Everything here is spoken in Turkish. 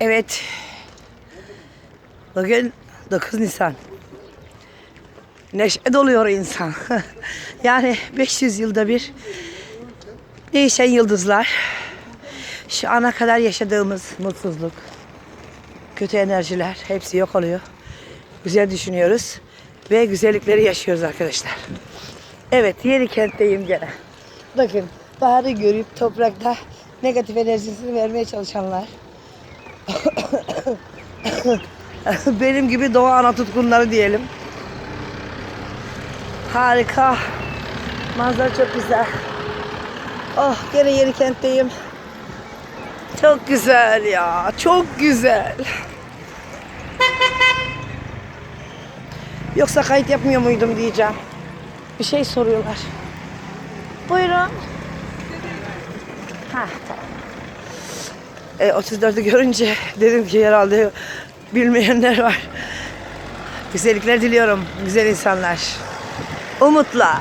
Evet. Bugün 9 Nisan. Neşe doluyor insan. yani 500 yılda bir değişen yıldızlar. Şu ana kadar yaşadığımız mutsuzluk, kötü enerjiler hepsi yok oluyor. Güzel düşünüyoruz ve güzellikleri yaşıyoruz arkadaşlar. Evet yeni kentteyim gene. Bakın baharı görüp toprakta negatif enerjisini vermeye çalışanlar. Benim gibi doğa ana tutkunları diyelim. Harika. Manzara çok güzel. Oh gene yeni kentteyim. Çok güzel ya. Çok güzel. Yoksa kayıt yapmıyor muydum diyeceğim. Bir şey soruyorlar. Buyurun. Ha tamam. E, 34'ü görünce dedim ki herhalde bilmeyenler var. Güzellikler diliyorum güzel insanlar. Umutla.